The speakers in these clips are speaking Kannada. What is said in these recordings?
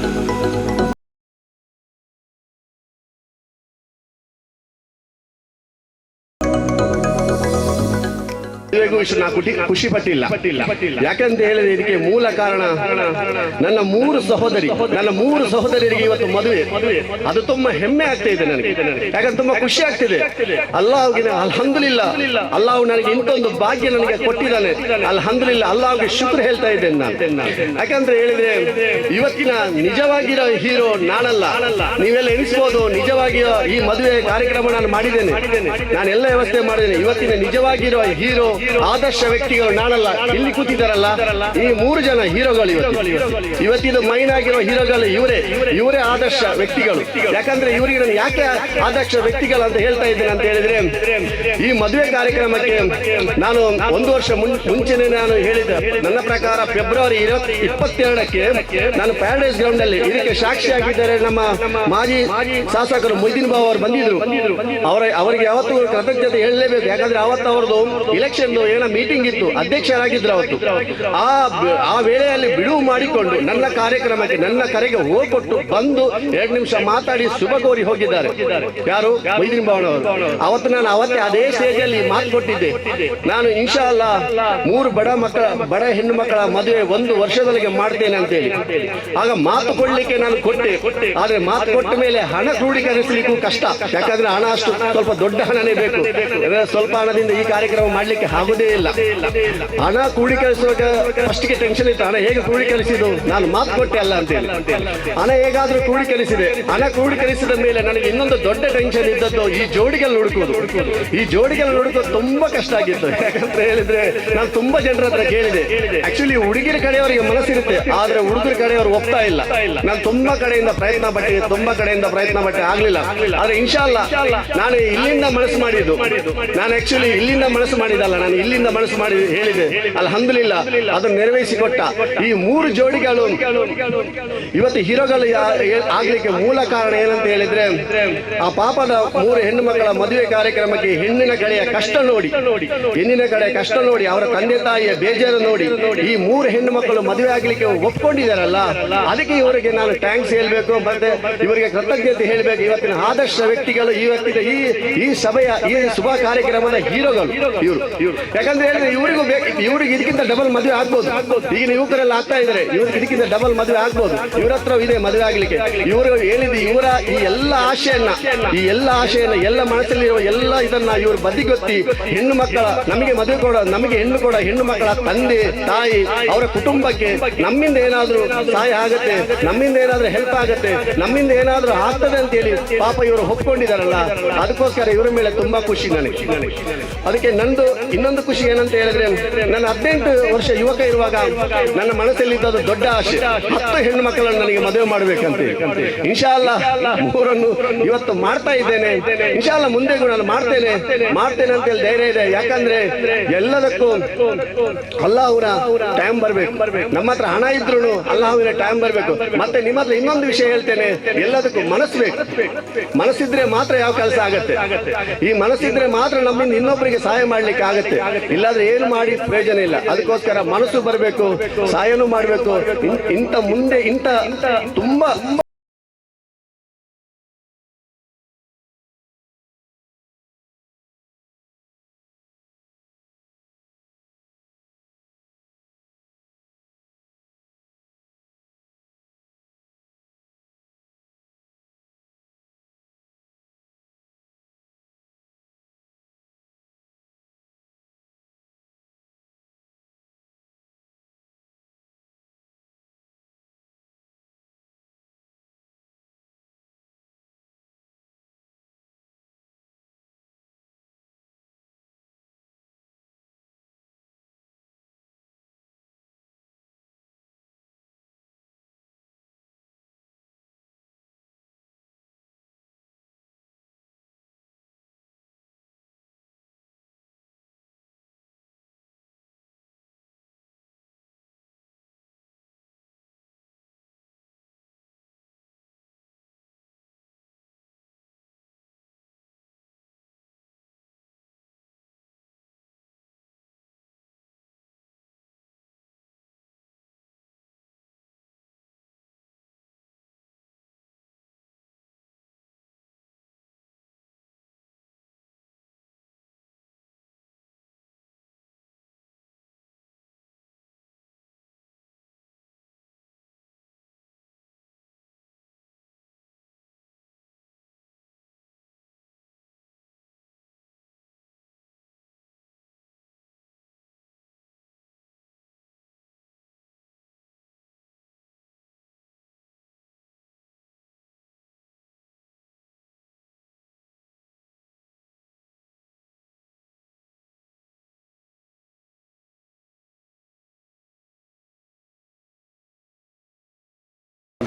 thank you ಇಷ್ಟು ನಾ ಖುಷಿ ಪಟ್ಟಿಲ್ಲ ಯಾಕಂತ ಹೇಳಿದ್ರೆ ಇದಕ್ಕೆ ಮೂಲ ಕಾರಣ ನನ್ನ ಮೂರು ಸಹೋದರಿ. ನನ್ನ ಮೂರು ಸಹೋದರಿಯರಿಗೆ ಇವತ್ತು ಮದುವೆ. ಅದು ತುಂಬಾ ಹೆಮ್ಮೆ ಆಗ್ತಾ ಇದೆ ನನಗೆ. ಯಾಕಂದ್ರೆ ತುಂಬಾ ಖುಷಿ ಆಗ್ತಿದೆ. ಅಲ್ಲಾಹ್ಗೆ ಅಲ್ಹಂದುಲಿಲ್ಲ. ಅಲ್ಲಾಹ್ ನನಗೆ ಇಂಥೊಂದು ಭಾಗ್ಯ ನನಗೆ ಕೊಟ್ಟಿದ್ದಾನೆ. ಅಲ್ಹಂದುಲಿಲ್ಲ. ಅಲ್ಲಾಹ್ಗೆ ಶುಕ್ರ ಹೇಳ್ತಾ ಇದ್ದೇನೆ ನಾನು. ಯಾಕಂದ್ರೆ ಹೇಳಿದ್ರೆ ಇವತ್ತಿನ ನಿಜವಾಗಿರೋ ಹೀರೋ ನಾನಲ್ಲ. ನೀವೆಲ್ಲ ಎಣಿಸ್ಬೋದು, ನಿಜವಾಗಿರೋ ಈ ಮದುವೆ ಕಾರ್ಯಕ್ರಮ ನಾನು ಮಾಡಿದ್ದೇನೆ. ನಾನು ಎಲ್ಲ ವ್ಯವಸ್ಥೆ ಮಾಡಿದ್ದೇನೆ. ಇವತ್ತಿನ ನಿಜವಾಗಿರೋ ಹೀರೋ ಆದರ್ಶ ವ್ಯಕ್ತಿಗಳು ನಾನಲ್ಲ. ಇಲ್ಲಿ ಕೂತಿದ್ದಾರಲ್ಲ? ಈ ಮೂರು ಜನ ಹೀರೋಗಳು ಇವತ್ತು. ಇವತ್ತಿನ ಮೈನ್ ಆಗಿರೋ ಹೀರೋಗಳು ಇವರೇ. ಇವರೇ ಆದರ್ಶ ವ್ಯಕ್ತಿಗಳು. ಯಾಕಂದ್ರೆ ಇವರಿಗೆ ನಾನು ಯಾಕೆ ಆದರ್ಶ ವ್ಯಕ್ತಿಗಳು ಅಂತ ಹೇಳ್ತಾ ಇದ್ದೇನೆ ಅಂತ ಹೇಳಿದ್ರೆ, ಈ ಮದುವೆ ಕಾರ್ಯಕ್ರಮಕ್ಕೆ ನಾನು ಒಂದು ವರ್ಷ ಮುಂಚೆನೆ ನಾನು ಹೇಳಿದ್ದೆ. ನನ್ನ ಪ್ರಕಾರ ಫೆಬ್ರವರಿ ಇಪ್ಪತ್ತೆರಡಕ್ಕೆ ನಾನು ಪ್ಯಾರಡೈಸ್ ಗ್ರೌಂಡ್ ಅಲ್ಲಿ ಇದಕ್ಕೆ ಸಾಕ್ಷಿಯಾಗಿದ್ದಾರೆ ನಮ್ಮ ಮಾಜಿ ಶಾಸಕರು ಮೊಯ್ದೀನ್ ಬಾಬು ಅವರು ಬಂದಿದ್ರು. ಅವರ, ಅವರಿಗೆ ಯಾವತ್ತೂ ಕೃತಜ್ಞತೆ ಹೇಳಲೇಬೇಕು. ಯಾಕಂದ್ರೆ ಅವತ್ತು ಅವ್ರದ್ದು ಇಲೆಕ್ಷನ್ ಏನೋ ಮೀಟಿಂಗ್ ಇತ್ತು, ಅಧ್ಯಕ್ಷರಾಗಿದ್ರು ಅವತ್ತು. ಆ ಆ ವೇಳೆಯಲ್ಲಿ ಬಿಡುವು ಮಾಡಿಕೊಂಡು ನನ್ನ ಕಾರ್ಯಕ್ರಮಕ್ಕೆ, ನನ್ನ ಕರೆಗೆ ಹೋಗ್ಕೊಟ್ಟು ಬಂದು ಎರಡು ನಿಮಿಷ ಮಾತಾಡಿ ಶುಭ ಕೋರಿ ಹೋಗಿದ್ದಾರೆ. ಯಾರು? ಮೈತ್ರಿ ಭವನ ಅವತ್ತು ನಾನು ಅವತ್ತೇ ಅದೇ ಸ್ಟೇಜ್ ಅಲ್ಲಿ ಮಾತು ಕೊಟ್ಟಿದ್ದೆ. ನಾನು ಇನ್ಶಾ ಅಲ್ಲ ಮೂರು ಬಡ ಮಕ್ಕಳ ಬಡ ಹೆಣ್ಣು ಮಕ್ಕಳ ಮದುವೆ ಒಂದು ವರ್ಷದೊಳಗೆ ಮಾಡ್ತೇನೆ ಅಂತೇಳಿ. ಆಗ ಮಾತು ಕೊಡ್ಲಿಕ್ಕೆ ನಾನು ಕೊಟ್ಟೆ. ಆದ್ರೆ ಮಾತು ಕೊಟ್ಟ ಮೇಲೆ ಹಣ ಕ್ರೋಢೀಕರಿಸಲಿಕ್ಕೂ ಕಷ್ಟ. ಯಾಕಂದ್ರೆ ಹಣ ಅಷ್ಟು ಸ್ವಲ್ಪ ದೊಡ್ಡ ಹಣನೇ ಬೇಕು. ಸ್ವಲ್ಪ ಹಣದಿಂದ ಈ ಕಾರ್ಯಕ್ರಮ ಮಾಡ್ಲಿಕ್ಕೆ ಆಗುದೇ ಇಲ್ಲ. ಹಣ ಫಸ್ಟ್ಗೆ ಟೆನ್ಷನ್ ಇತ್ತು. ಹಣ ಹೇಗೆ ಕೂಡಿ ಕ್ರೋಢೀಕರಿಸಿದ್ದು ನಾನು ಮಾತು ಕೊಟ್ಟೆ ಅಲ್ಲ ಅಂತೇಳಿ. ಹಣ ಹೇಗಾದ್ರೂ ಕೂಡಿ ಕಳಿಸಿದೆ. ಹಣ ಕೂಡಿ ಕಳಿಸಿದ ಮೇಲೆ ನನಗೆ ಇನ್ನೊಂದು ದೊಡ್ಡ ಟೆನ್ಷನ್ ಇದ್ದದ್ದು ಈ ಜೋಡಿಗಳು ಹುಡುಕೋದು ಈ ಜೋಡಿಗಳು ಹುಡುಕೋದು ತುಂಬಾ ಕಷ್ಟ ಆಗಿತ್ತು. ಯಾಕಂತ ಹೇಳಿದ್ರೆ ನಾನು ತುಂಬಾ ಜನರ ಹತ್ರ ಕೇಳಿದೆ. ಆಕ್ಚುಲಿ ಹುಡುಗಿರ ಕಡೆಯವರಿಗೆ ಮನಸ್ಸಿರುತ್ತೆ. ಆದ್ರೆ ಹುಡುಗರ ಕಡೆಯವರು ಒಪ್ತಾ ಇಲ್ಲ. ನಾನು ತುಂಬಾ ಕಡೆಯಿಂದ ಪ್ರಯತ್ನ ಪಟ್ಟೆ, ತುಂಬಾ ಕಡೆಯಿಂದ ಪ್ರಯತ್ನ ಪಟ್ಟೆ. ಆಗ್ಲಿಲ್ಲ. ಆದ್ರೆ ಇನ್ಶಾಲ್ಲ ನಾನು ಇಲ್ಲಿಂದ ಮನಸ್ಸು ಮಾಡಿದ್ದು. ನಾನು ಆಕ್ಚುಲಿ ಇಲ್ಲಿಂದ ಮನಸ್ಸು ಮಾಡಿದಲ್ಲ ಇಲ್ಲಿಂದ ಮನಸ್ಸು ಮಾಡಿ ಹೇಳಿದೆ, ಅಲ್ಹಮ್ದುಲಿಲ್ಲ, ಅದನ್ನು ನೆರವೇರಿಸಿಕೊಟ್ಟ ಈ ಮೂರು ಜೋಡಿಗಳು. ಇವತ್ತು ಹೀರೋಗಳು ಆಗ್ಲಿಕ್ಕೆ ಮೂಲ ಕಾರಣ ಏನಂತ ಹೇಳಿದ್ರೆ, ಆ ಪಾಪದ ಮೂರು ಹೆಣ್ಣು ಮಕ್ಕಳ ಮದುವೆ ಕಾರ್ಯಕ್ರಮಕ್ಕೆ ಹೆಣ್ಣಿನ ಕಡೆಯ ಕಷ್ಟ ನೋಡಿ, ಹೆಣ್ಣಿನ ಕಡೆ ಕಷ್ಟ ನೋಡಿ, ಅವರ ತಂದೆ ತಾಯಿಯ ಬೇಜಾರು ನೋಡಿ, ಈ ಮೂರು ಹೆಣ್ಣು ಮಕ್ಕಳು ಮದುವೆ ಆಗ್ಲಿಕ್ಕೆ ಒಪ್ಕೊಂಡಿದಾರಲ್ಲ ಅದಕ್ಕೆ ಇವರಿಗೆ ನಾನು ಥ್ಯಾಂಕ್ಸ್ ಹೇಳ್ಬೇಕು, ಮತ್ತೆ ಇವರಿಗೆ ಕೃತಜ್ಞತೆ ಹೇಳ್ಬೇಕು. ಇವತ್ತಿನ ಆದರ್ಶ ವ್ಯಕ್ತಿಗಳು ಇವತ್ತಿನ ಈ ಈ ಸಭೆಯ, ಈ ಶುಭ ಕಾರ್ಯಕ್ರಮದ ಹೀರೋಗಳು, ಇವರು ಇವರು. ಯಾಕಂದ್ರೆ ಹೇಳಿದ್ರೆ ಇವರಿಗೂ ಬೇಕು ಇವ್ರಿಗೆ ಇದಕ್ಕಿಂತ ಡಬಲ್ ಮದುವೆ ಆಗ್ಬೋದು. ಈಗಿನ ಯುವಕರೆಲ್ಲ ಆಗ್ತಾ ಇದ್ದಾರೆ. ಇವ್ರಿಗೆ ಇದಕ್ಕಿಂತ ಡಬಲ್ ಮದುವೆ ಆಗ್ಬೋದು. ಇವ್ರ ಹತ್ರ ಇದೆ ಮದುವೆ ಆಗ್ಲಿಕ್ಕೆ. ಇವರು ಹೇಳಿದ ಇವರ ಈ ಎಲ್ಲ ಆಶೆಯನ್ನ, ಈ ಎಲ್ಲ ಆಶೆಯನ್ನ, ಎಲ್ಲ ಮನಸ್ಸಲ್ಲಿರುವ ಎಲ್ಲ ಇದನ್ನ ಇವರು ಬದಿಗೊತ್ತಿ ಹೆಣ್ಣು ಮಕ್ಕಳ ನಮಗೆ ಮದುವೆ ಕೊಡ, ನಮಗೆ ಹೆಣ್ಣು ಕೊಡ, ಹೆಣ್ಣು ಮಕ್ಕಳ ತಂದೆ, ತಾಯಿ, ಅವರ ಕುಟುಂಬಕ್ಕೆ ನಮ್ಮಿಂದ ಏನಾದ್ರೂ ಸಹಾಯ ಆಗತ್ತೆ, ನಮ್ಮಿಂದ ಏನಾದ್ರೂ ಹೆಲ್ಪ್ ಆಗತ್ತೆ, ನಮ್ಮಿಂದ ಏನಾದ್ರೂ ಆಗ್ತದೆ ಅಂತ ಹೇಳಿ ಪಾಪ ಇವರು ಒಪ್ಕೊಂಡಿದಾರಲ್ಲ ಅದಕ್ಕೋಸ್ಕರ ಇವರ ಮೇಲೆ ತುಂಬಾ ಖುಷಿ ನನಗೆ. ಅದಕ್ಕೆ ನಂದು ಇನ್ನೊಂದು ಖುಷಿ ಏನಂತ ಹೇಳಿದ್ರೆ, ನನ್ನ ಹದಿನೆಂಟು ವರ್ಷ ಯುವಕ ಇರುವಾಗ ನನ್ನ ಮನಸ್ಸಲ್ಲಿ ಇದ್ದ ದೊಡ್ಡ ಆಶೆ ಹತ್ತು ಹೆಣ್ಣು ಮಕ್ಕಳನ್ನು ನನಗೆ ಮದುವೆ ಮಾಡಬೇಕಂತ. ಇನ್ಶಾಲ್ಲ ಮೂರನ್ನು ಇವತ್ತು ಮಾಡ್ತಾ ಇದ್ದೇನೆ. ಇನ್ಶಾಲ್ಲ ಮುಂದೆಗೂ ನಾನು ಮಾಡ್ತೇನೆ. ಮಾಡ್ತೇನೆ ಅಂತ ಹೇಳಿ ಧೈರ್ಯ ಇದೆ. ಯಾಕಂದ್ರೆ ಎಲ್ಲದಕ್ಕೂ ಅಲ್ಲಾಹುನ ಟೈಮ್ ಬರ್ಬೇಕು. ನಮ್ಮ ಹತ್ರ ಹಣ ಇದ್ರು ಅಲ್ಲಾಹುವಿನ ಟೈಮ್ ಬರ್ಬೇಕು. ಮತ್ತೆ ನಿಮ್ಮ ಹತ್ರ ಇನ್ನೊಂದು ವಿಷಯ ಹೇಳ್ತೇನೆ. ಎಲ್ಲದಕ್ಕೂ ಮನಸ್ಸು ಬೇಕು. ಮನಸ್ಸಿದ್ರೆ ಮಾತ್ರ ಯಾವ ಕೆಲಸ ಆಗತ್ತೆ. ಈ ಮನಸ್ಸಿದ್ರೆ ಮಾತ್ರ ನಮ್ಮಿಂದ ಇನ್ನೊಬ್ಬರಿಗೆ ಸಹಾಯ ಮಾಡ್ಲಿಕ್ಕೆ ಆಗತ್ತೆ. ಇಲ್ಲಾದ್ರೆ ಏನು ಮಾಡಿ? ಪ್ರಯೋಜನ ಇಲ್ಲ. ಅದಕ್ಕೋಸ್ಕರ ಮನಸ್ಸು ಬರಬೇಕು ಸಹಾಯನೂ ಮಾಡಬೇಕು. ಇಂಥ ಮುಂದೆ ಇಂಥ ತುಂಬಾ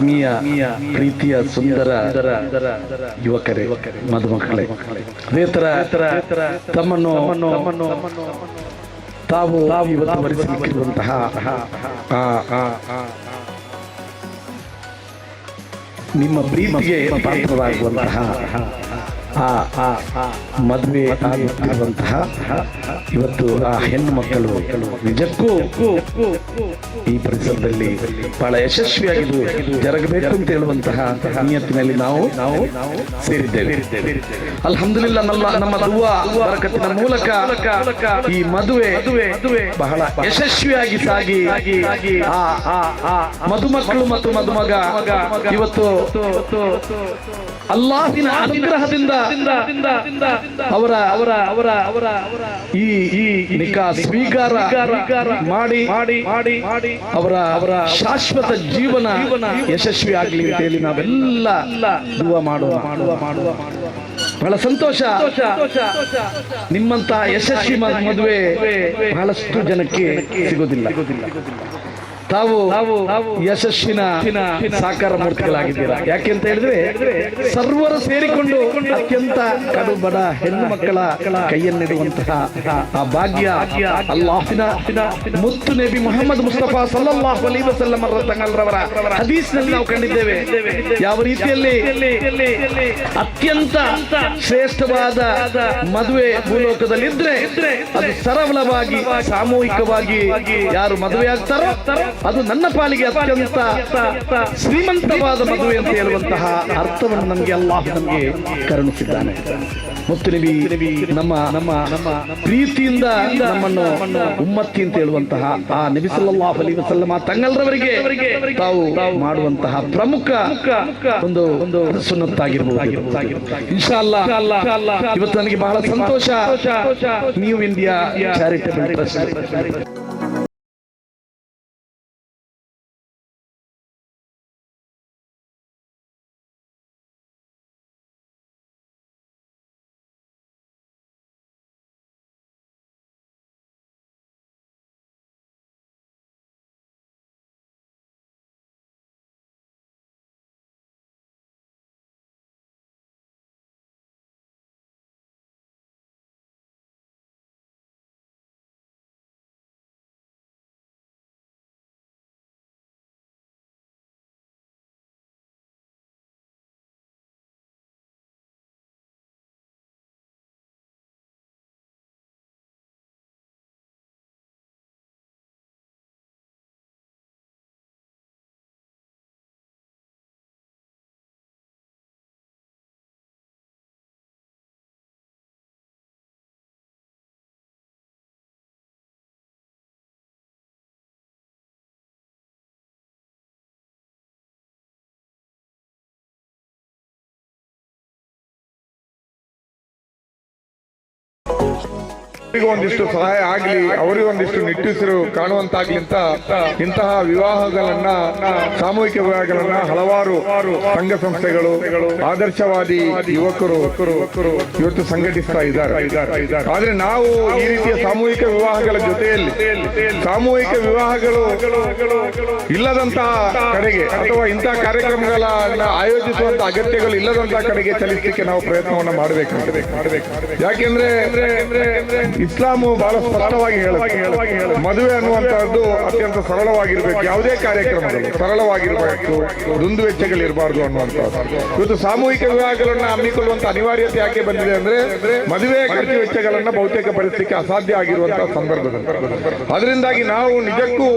ಆತ್ಮೀಯ ಪ್ರೀತಿಯ ಸುಂದರ ಯುವಕರೇ ಮದುಮಕ್ಕಳೇ ಅದೇ ತರ ತಮ್ಮನ್ನು ತಾವು ಇವತ್ತು ನಿಮ್ಮ ಪ್ರೀತಿಗೆ ಆ ಮದುವೆ ಆಗುವಂತಹ ಇವತ್ತು ಆ ಹೆಣ್ಣು ಮಕ್ಕಳು ನಿಜಕ್ಕೂ ಈ ಪರಿಸರದಲ್ಲಿ ಬಹಳ ಯಶಸ್ವಿಯಾಗಿದ್ದು ಜರಗಬೇಕು ಅಂತ ಹೇಳುವಂತಹ ನಿಯತ್ತಿನಲ್ಲಿ ನಾವು ನಾವು ಸೇರಿದ್ದೇವೆ. ಅಲ್ಹಮ್ದುಲಿಲ್ಲ ನಮ್ಮ ನಮ್ಮ ಬರಕತ್ತಿನ ಮೂಲಕ ಈ ಮದುವೆ ಬಹಳ ಯಶಸ್ವಿಯಾಗಿ ಸಾಗಿ ಆ ಆ ಆ, ಮದುಮಕ್ಕಳು ಮತ್ತು ಮದುಮಗ ಇವತ್ತು ಅಲ್ಲಾಹಿನ ಅನುಗ್ರಹದಿಂದ ಅವರ ಅವರ ಅವರ ಅವರ ಈ ಈ ನಿಕಾ ಸ್ವೀಕಾರ ಮಾಡಿ ಮಾಡಿ ಮಾಡಿ ಮಾಡಿ ಅವರ ಅವರ ಶಾಶ್ವತ ಜೀವನ ಯಶಸ್ವಿ ಆಗಲಿ ಅಂತ ಹೇಳಿ ನಾವೆಲ್ಲ ದುವಾ ಮಾಡುವ ಮಾಡುವ ಮಾಡುವ. ಬಹಳ ಸಂತೋಷ. ನಿಮ್ಮಂತ ಯಶಸ್ವಿ ಮದುವೆ ಬಹಳಷ್ಟು ಜನಕ್ಕೆ ಸಿಗೋದಿಲ್ಲ. ತಾವು ಯಶಸ್ಸಿನ ಸಾಕಾರ ಮೂರ್ತಿಗಳಾಗಿದ್ದೀರಾ? ಯಾಕೆಂತ ಹೇಳಿದ್ರೆ ಸರ್ವರು ಸೇರಿಕೊಂಡು ಅತ್ಯಂತ ಕಡು ಬಡ ಹೆಣ್ಣು ಮಕ್ಕಳ ಕೈಯನ್ನಿಡುವಂತಹ ಆ ಭಾಗ್ಯ ಅಲ್ಲಾಹಿನ ಮುತ್ತು ನಬಿ ಮೊಹಮ್ಮದ್ ಮುಸ್ತಫಾ ಸಲ್ಲಲ್ಲಾಹು ಅಲೈಹಿ ವಸಲ್ಲಂ ತಂಗಲ್ರವರ ಹದೀಸ್ನಲ್ಲಿ ನಾವು ಕಂಡಿದ್ದೇವೆ. ಯಾವ ರೀತಿಯಲ್ಲಿ ಅತ್ಯಂತ ಶ್ರೇಷ್ಠವಾದ ಮದುವೆ ಭೂಲೋಕದಲ್ಲಿದ್ರೆ ಅದು ಸರಳವಾಗಿ ಸಾಮೂಹಿಕವಾಗಿ ಯಾರು ಮದುವೆ ಆಗ್ತಾರೋ ಅದು ನನ್ನ ಪಾಲಿಗೆ ಅತ್ಯಂತ ಶ್ರೀಮಂತವಾದ ಮದುವೆ ಅಂತ ಹೇಳುವಂತಹ ಅರ್ಥವನ್ನು ನಮಗೆ ಅಲ್ಲಾಹ್ ನಮಗೆ ಕರುಣಿಸಿದ್ದಾನೆ. ಮತ್ತು ನಬಿ, ನಮ್ಮ ನಮ್ಮ ನಮ್ಮ ಪ್ರೀತಿಯಿಂದ ನಮ್ಮನ್ನು ಉಮ್ಮತ್ತಿ ಅಂತ ಹೇಳುವಂತಹ ಆ ನಬಿ ಸಲ್ಲಲ್ಲಾಹು ಅಲೈಹಿ ತಂಗಲ್ರವರಿಗೆ ತಾವು ಮಾಡುವಂತಹ ಪ್ರಮುಖ ಒಂದು ಒಂದು ಸುನ್ನತ್ತಾಗಿರ್ಬೋದು ಇನ್ಶಾ ಅಲ್ಲ ಇವತ್ತು ನನಗೆ ಬಹಳ ಸಂತೋಷ. ನ್ಯೂ ಇಂಡಿಯಾ ಚಾರಿಟಬಲ್ ಟ್ರಸ್ಟ್ ಅವರಿಗೆ ಒಂದಿಷ್ಟು ಸಹಾಯ ಆಗ್ಲಿ, ಅವರಿಗೂ ಒಂದಿಷ್ಟು ನಿಟ್ಟುಸಿರು ಕಾಣುವಂತಾಗ್ಲಿ ಅಂತ ಇಂತಹ ವಿವಾಹಗಳನ್ನ, ಸಾಮೂಹಿಕ ವಿವಾಹಗಳನ್ನ ಹಲವಾರು ಸಂಘ ಸಂಸ್ಥೆಗಳು, ಆದರ್ಶವಾದಿ ಯುವಕರು ಇವತ್ತು ಸಂಘಟಿಸ್ತಾ ಇದ್ದಾರೆ. ಆದ್ರೆ ನಾವು ಈ ರೀತಿಯ ಸಾಮೂಹಿಕ ವಿವಾಹಗಳ ಜೊತೆಯಲ್ಲಿ, ಸಾಮೂಹಿಕ ವಿವಾಹಗಳು ಇಲ್ಲದಂತಹ ಕಡೆಗೆ ಅಥವಾ ಇಂತಹ ಕಾರ್ಯಕ್ರಮಗಳನ್ನ ಆಯೋಜಿಸುವಂತ ಅಗತ್ಯಗಳು ಇಲ್ಲದಂತಹ ಕಡೆಗೆ ಚಲಿಸಲಿಕ್ಕೆ ನಾವು ಪ್ರಯತ್ನವನ್ನ ಮಾಡಬೇಕು ಯಾಕೆಂದ್ರೆ ಇಸ್ಲಾಮು ಬಹಳ ಸರಳವಾಗಿ ಹೇಳುತ್ತೆ. ಮದುವೆ ಅನ್ನುವಂತಹದ್ದು ಅತ್ಯಂತ ಸರಳವಾಗಿರ್ಬೇಕು. ಯಾವುದೇ ಕಾರ್ಯಕ್ರಮದಲ್ಲಿ ಸರಳವಾಗಿರ್ಬೇಕು. ದುಂದು ವೆಚ್ಚಗಳಿರಬಾರ್ದು ಅನ್ನುವಂಥದ್ದು. ಇವತ್ತು ಸಾಮೂಹಿಕ ವಿವಾಹಗಳನ್ನ ಹಮ್ಮಿಕೊಳ್ಳುವಂತ ಅನಿವಾರ್ಯತೆ ಯಾಕೆ ಬಂದಿದೆ ಅಂದ್ರೆ ಮದುವೆ ಖರ್ಚು ವೆಚ್ಚಗಳನ್ನ ಬಹುತೇಕ ಭರಿಸಲಿಕ್ಕೆ ಅಸಾಧ್ಯ ಆಗಿರುವಂತಹ ಸಂದರ್ಭದಲ್ಲಿ. ಅದರಿಂದಾಗಿ ನಾವು ನಿಜಕ್ಕೂ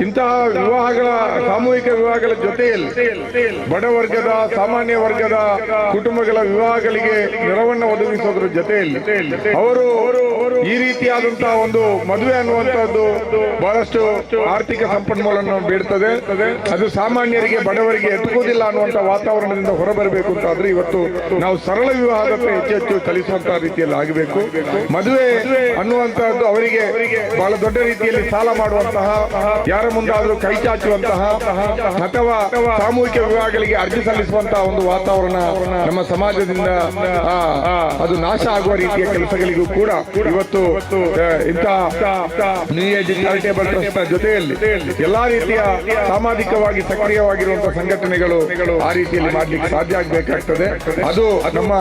ಇಂತಹ ವಿವಾಹಗಳ, ಸಾಮೂಹಿಕ ವಿವಾಹಗಳ ಜೊತೆಯಲ್ಲಿ ಬಡವರ್ಗದ ಸಾಮಾನ್ಯ ವರ್ಗದ ಕುಟುಂಬಗಳ ವಿವಾಹಗಳಿಗೆ ನೆರವನ್ನು ಒದಗಿಸೋದ್ರ ಜೊತೆಯಲ್ಲಿ ಅವರು ಈ ರೀತಿಯಾದಂತಹ ಒಂದು ಮದುವೆ ಅನ್ನುವಂತಹದ್ದು ಬಹಳಷ್ಟು ಆರ್ಥಿಕ ಸಂಪನ್ಮೂಲವನ್ನು ಬೀಳ್ತದೆ. ಅದು ಸಾಮಾನ್ಯರಿಗೆ, ಬಡವರಿಗೆ ಎಟುಕುವುದಿಲ್ಲ ಅನ್ನುವಂತ ವಾತಾವರಣದಿಂದ ಹೊರಬರಬೇಕು ಅಂತ ಆದ್ರೆ ಇವತ್ತು ನಾವು ಸರಳ ವಿವಾಹದತ್ತ ಹೆಚ್ಚು ಹೆಚ್ಚು ಚಲಿಸುವಂತಹ ರೀತಿಯಲ್ಲಿ ಆಗಬೇಕು. ಮದುವೆ ಅನ್ನುವಂತಹದ್ದು ಅವರಿಗೆ ಬಹಳ ದೊಡ್ಡ ರೀತಿಯಲ್ಲಿ ಸಾಲ ಮಾಡುವಂತಹ, ಯಾರ ಮುಂದಾದರೂ ಕೈ ಚಾಚುವಂತಹ ಅಥವಾ ಸಾಮೂಹಿಕ ವಿವಾಹಗಳಿಗೆ ಅರ್ಜಿ ಸಲ್ಲಿಸುವಂತಹ ಒಂದು ವಾತಾವರಣ ನಮ್ಮ ಸಮಾಜದಿಂದ ಅದು ನಾಶ ಆಗುವ ರೀತಿಯ ಕೆಲಸಗಳಿಗೂ ಕೂಡ ಇವತ್ತು ಇಂತಹ ನ್ಯೂ ಏಜ್ ಚಾರಿಟೇಬಲ್ ಟ್ರಸ್ಟ್ ಜೊತೆಯಲ್ಲಿ ಎಲ್ಲಾ ರೀತಿಯ ಸಾಮಾಜಿಕವಾಗಿ ಸಕ್ರಿಯವಾಗಿರುವಂತಹ ಸಂಘಟನೆಗಳು ಆ ರೀತಿಯಲ್ಲಿ ಮಾಡ್ಲಿಕ್ಕೆ ಸಾಧ್ಯ ಆಗ್ಬೇಕಾಗ್ತದೆ. ಅದು ನಮ್ಮ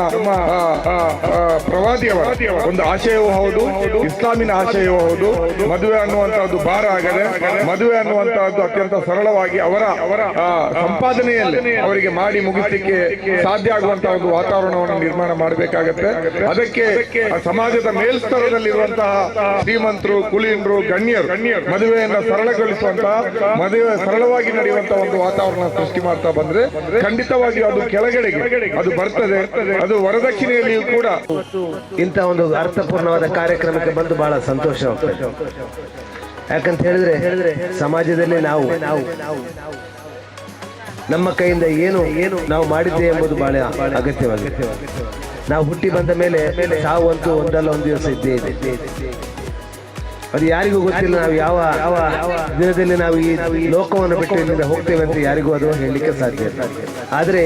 ಪ್ರವಾದಿಯವರ ಒಂದು ಆಶಯವೂ ಹೌದು ಇಸ್ಲಾಮಿನ ಆಶಯವೂ ಹೌದು. ಮದುವೆ ಅನ್ನುವಂತಹದ್ದು ಭಾರ ಆಗದೆ ಮದುವೆ ಅನ್ನುವಂತಹದ್ದು ಅತ್ಯಂತ ಸರಳವಾಗಿ ಅವರ ಅವರ ಸಂಪಾದನೆಯಲ್ಲಿ ಅವರಿಗೆ ಮಾಡಿ ಮುಗಿಸಲಿಕ್ಕೆ ಸಾಧ್ಯ ಆಗುವಂತಹ ಒಂದು ವಾತಾವರಣವನ್ನು ನಿರ್ಮಾಣ ಮಾಡಬೇಕಾಗತ್ತೆ. ಅದಕ್ಕೆ ಸಮಾಜದ ಸಮಾಜದ ಮೇಲ್ಸ್ತರದಲ್ಲಿರುವಂತಹ ಶ್ರೀಮಂತರು ಕುಲೀನರು, ಗಣ್ಯರು ಮದುವೆಯನ್ನ ಸರಳಗೊಳಿಸುವಂತಹ ಮದುವೆ ಸರಳವಾಗಿ ನಡೆಯುವಂತಹ ಒಂದು ವಾತಾವರಣ ಸೃಷ್ಟಿ ಮಾಡ್ತಾ ಬಂದ್ರೆ ಖಂಡಿತವಾಗಿ ಅದು ಕೆಳಗಡೆಗೆ ಅದು ಬರ್ತದೆ. ಅದು ವರದಕ್ಷಿಣೆಯಲ್ಲಿಯೂ ಕೂಡ ಇಂಥ ಒಂದು ಅರ್ಥಪೂರ್ಣವಾದ ಕಾರ್ಯಕ್ರಮಕ್ಕೆ ಬಂದು ಬಹಳ ಸಂತೋಷ ಯಾಕಂತ ಹೇಳಿದ್ರೆ ಸಮಾಜದಲ್ಲಿ ನಾವು ನಮ್ಮ ಕೈಯಿಂದ ಏನು ಏನು ನಾವು ಮಾಡಿದ್ದೆ ಎಂಬುದು ಬಹಳ ಅಗತ್ಯವಾಗಿದೆ. ನಾವು ಹುಟ್ಟಿ ಬಂದ ಮೇಲೆ ಸಾವು ಅಂತೂ ಒಂದಲ್ಲ ಒಂದು ದಿವಸ ಇದ್ದೇ ಇದೆ. ಅದು ಯಾರಿಗೂ ಗೊತ್ತಿಲ್ಲ ನಾವು ಯಾವ ಯಾವ ದಿನದಲ್ಲಿ ನಾವು ಈ ಲೋಕವನ್ನು ಬಿಟ್ಟು ಇಲ್ಲಿಂದ ಹೋಗ್ತೇವೆ ಅಂತ ಯಾರಿಗೂ ಅದು ಹೇಳಲಿಕ್ಕೆ ಸಾಧ್ಯ ಆದ್ರೆ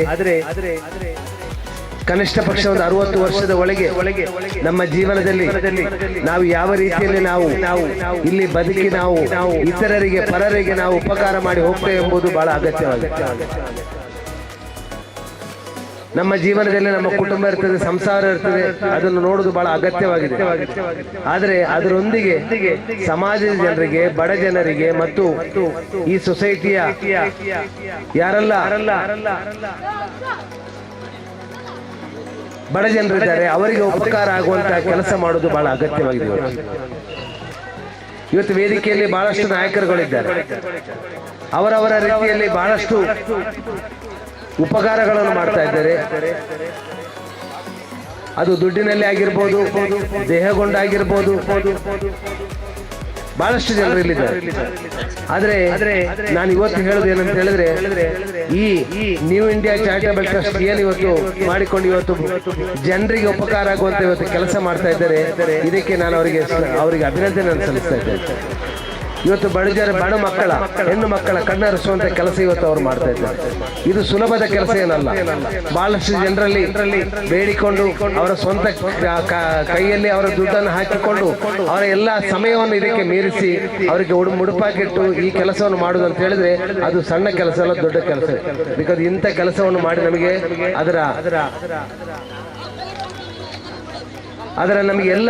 ಕನಿಷ್ಠ ಪಕ್ಷ ಒಂದು ಅರವತ್ತು ವರ್ಷದ ಒಳಗೆ ಒಳಗೆ ನಮ್ಮ ಜೀವನದಲ್ಲಿ ನಾವು ಯಾವ ರೀತಿಯಲ್ಲಿ ನಾವು ನಾವು ಇಲ್ಲಿ ಬದುಕಿ ನಾವು ನಾವು ಇತರರಿಗೆ ಪರರಿಗೆ ನಾವು ಉಪಕಾರ ಮಾಡಿ ಹೋಗ್ತೇವೆ ಎಂಬುದು ಬಹಳ ಅಗತ್ಯವಾಗಿದೆ. ನಮ್ಮ ಜೀವನದಲ್ಲಿ ನಮ್ಮ ಕುಟುಂಬ ಇರ್ತದೆ, ಸಂಸಾರ ಇರ್ತದೆ, ಅದನ್ನು ನೋಡುವುದು ಬಹಳ ಅಗತ್ಯವಾಗಿದೆ ಆದರೆ ಅದರೊಂದಿಗೆ ಸಮಾಜದ ಜನರಿಗೆ, ಬಡ ಜನರಿಗೆ ಮತ್ತು ಈ ಸೊಸೈಟಿಯ ಯಾರಲ್ಲ, ಬಡ ಜನರಿದ್ದಾರೆ, ಅವರಿಗೆ ಉಪಕಾರ ಆಗುವಂತಹ ಕೆಲಸ ಮಾಡೋದು ಬಹಳ ಅಗತ್ಯವಾಗಿದೆ ಇವತ್ತು. ಇವತ್ತು ವೇದಿಕೆಯಲ್ಲಿ ಬಹಳಷ್ಟು ನಾಯಕರುಗಳಿದ್ದಾರೆ ಅವರವರ ರೀತಿಯಲ್ಲಿ ಬಹಳಷ್ಟು ಉಪಕಾರಗಳನ್ನು ಮಾಡ್ತಾ ಇದ್ದಾರೆ. ಅದು ದುಡ್ಡಿನಲ್ಲಿ ಆಗಿರ್ಬೋದು, ದೇಹಗೊಂಡಾಗಿರ್ಬೋದು. ಬಹಳಷ್ಟು ಜನರು ಇಲ್ಲಿದ್ದಾರೆ. ಆದ್ರೆ ನಾನು ಇವತ್ತು ಹೇಳೋದು ಏನಂತ ಹೇಳಿದ್ರೆ, ಈ ನ್ಯೂ ಇಂಡಿಯಾ ಚಾರಿಟಬಲ್ ಟ್ರಸ್ಟ್ ಏನು ಇವತ್ತು ಮಾಡಿಕೊಂಡು ಇವತ್ತು ಜನರಿಗೆ ಉಪಕಾರ ಆಗುವಂತ ಇವತ್ತು ಕೆಲಸ ಮಾಡ್ತಾ ಇದ್ದಾರೆ. ಇದಕ್ಕೆ ನಾನು ಅವರಿಗೆ ಅವರಿಗೆ ಅಭಿನಂದನೆ ಸಲ್ಲಿಸ್ತಾ ಇದ್ದೇನೆ. ಇವತ್ತು ಬಡ ಜನ ಬಡ ಮಕ್ಕಳ, ಹೆಣ್ಣು ಮಕ್ಕಳ ಕಣ್ಣರಿಸುವಂತ ಕೆಲಸ ಇವತ್ತು ಅವರು ಮಾಡ್ತಾ ಇದ್ದಾರೆ. ಇದು ಸುಲಭದ ಕೆಲಸ ಏನಲ್ಲ. ಬಹಳಷ್ಟು ಜನರಲ್ಲಿ ಬೇಡಿಕೊಂಡು ಅವರ ಸ್ವಂತ ಕೈಯಲ್ಲಿ ಅವರ ದುಡ್ಡನ್ನು ಹಾಕಿಕೊಂಡು ಅವರ ಎಲ್ಲ ಸಮಯವನ್ನು ಇದಕ್ಕೆ ಮೀರಿಸಿ ಅವರಿಗೆ ಉಡು ಮುಡುಪಾಕಿಟ್ಟು ಈ ಕೆಲಸವನ್ನು ಮಾಡುದು ಅಂತ ಹೇಳಿದ್ರೆ ಅದು ಸಣ್ಣ ಕೆಲಸ ಅಲ್ಲ, ದೊಡ್ಡ ಕೆಲಸ. ಬಿಕಾಸ್ ಇಂಥ ಕೆಲಸವನ್ನು ಮಾಡಿ ನಮಗೆ ಅದರ ಅದರ ನಮಗೆ ಎಲ್ಲ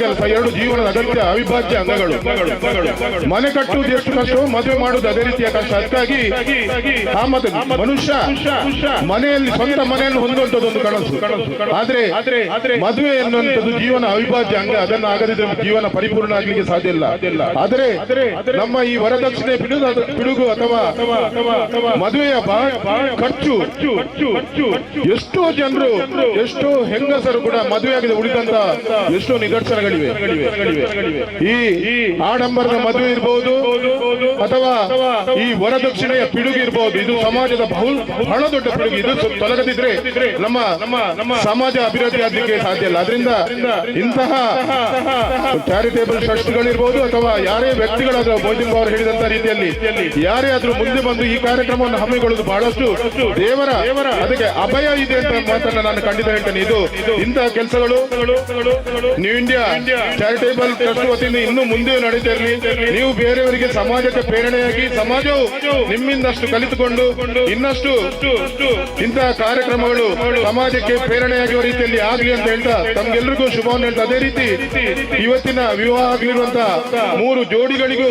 ಕೆಲಸ ಎರಡು ಜೀವನದ ಅಗತ್ಯ ಅವಿಭಾಜ್ಯ ಅಂಗಗಳು. ಮನೆ ಕಟ್ಟುವುದು ಎಷ್ಟು ಕಷ್ಟ ಮದುವೆ ಮಾಡುವುದು ಅದೇ ರೀತಿಯ ಕಷ್ಟ. ಅದಕ್ಕಾಗಿ ಮನುಷ್ಯ ಮನೆಯಲ್ಲಿ ಸ್ವಂತ ಮನೆಯನ್ನು ಹೊಂದುವಂತದ್ದು ಒಂದು ಕನಸು. ಆದ್ರೆ ಮದುವೆ ಎನ್ನುವಂಥದ್ದು ಜೀವನ ಅವಿಭಾಜ್ಯ ಅಂಗ. ಅದನ್ನು ಆಗದಿದ್ರೆ ಜೀವನ ಪರಿಪೂರ್ಣ ಆಗ್ಲಿಕ್ಕೆ ಸಾಧ್ಯ ಇಲ್ಲ. ಆದರೆ ನಮ್ಮ ಈ ವರದಕ್ಷಿಣೆ ಬಿಡುಗು ಅಥವಾ ಮದುವೆಯ ಖರ್ಚು ಎಷ್ಟೋ ಜನರು, ಎಷ್ಟೋ ಹೆಂಗಸರು ಕೂಡ ಮದುವೆ ಆಗಿದೆ ಉಳಿದಂತ ಎಷ್ಟೋ ನಿದರ್ಶನಗಳಿವೆ ಈ ಈ ಆಡಂಬರದ ಮದುವೆ ಇರಬಹುದು ಅಥವಾ ಈ ವರದಕ್ಷಿಣೆಯ ಪಿಡುಗು ಇರಬಹುದು ಇದು ಸಮಾಜದ ಬಹು ಬಹಳ ದೊಡ್ಡ ಪಿಡುಗು. ಇದು ತೊಲಗದಿದ್ರೆ ನಮ್ಮ ನಮ್ಮ ಸಮಾಜ ಅಭಿವೃದ್ಧಿ ಆಗಲಿಕ್ಕೆ ಸಾಧ್ಯ ಇಲ್ಲ. ಅದರಿಂದ ಇಂತಹ ಚಾರಿಟೇಬಲ್ ಟ್ರಸ್ಟ್ಗಳಿರ್ಬೋದು ಅಥವಾ ಯಾರೇ ವ್ಯಕ್ತಿಗಳಾದ್ರೂ ಮೋದಿಂಬ ಅವರು ಹೇಳಿದಂತ ರೀತಿಯಲ್ಲಿ ಯಾರೇ ಆದ್ರೂ ಮುಂದೆ ಬಂದು ಈ ಕಾರ್ಯಕ್ರಮವನ್ನು ಹಮ್ಮಿಕೊಳ್ಳುವುದು ಬಹಳಷ್ಟು ದೇವರ ಅದಕ್ಕೆ ಅಭಯ ಇದೆ ಅಂತ ಮಾತನ್ನ ನಾನು ಖಂಡಿತ ಹೇಳ್ತೇನೆ. ಇದು ಇಂತಹ ಕೆಲಸಗಳು ನ್ಯೂ ಇಂಡಿಯಾ ಚಾರಿಟೇಬಲ್ ಟ್ರಸ್ಟ್ ವತಿಯಿಂದ ಇನ್ನು ಮುಂದೆ ನಡೀತಾ ನೀವು ಬೇರೆಯವರಿಗೆ ಸಮಾಜಕ್ಕೆ ಪ್ರೇರಣೆಯಾಗಿ ಸಮಾಜವು ನಿಮ್ಮಿಂದಷ್ಟು ಕಲಿತುಕೊಂಡು ಇನ್ನಷ್ಟು ಇಂತಹ ಕಾರ್ಯಕ್ರಮಗಳು ಸಮಾಜಕ್ಕೆ ಪ್ರೇರಣೆಯಾಗುವ ರೀತಿಯಲ್ಲಿ ಆಗ್ಲಿ ಅಂತ ಹೇಳ್ತಾ ತಮ್ಗೆಲ್ರಿಗೂ ಶುಭವನ್ನು ಹೇಳ್ತಾ ಅದೇ ರೀತಿ ಇವತ್ತಿನ ವಿವಾಹ ಆಗಲಿರುವಂತಹ ಮೂರು ಜೋಡಿಗಳಿಗೂ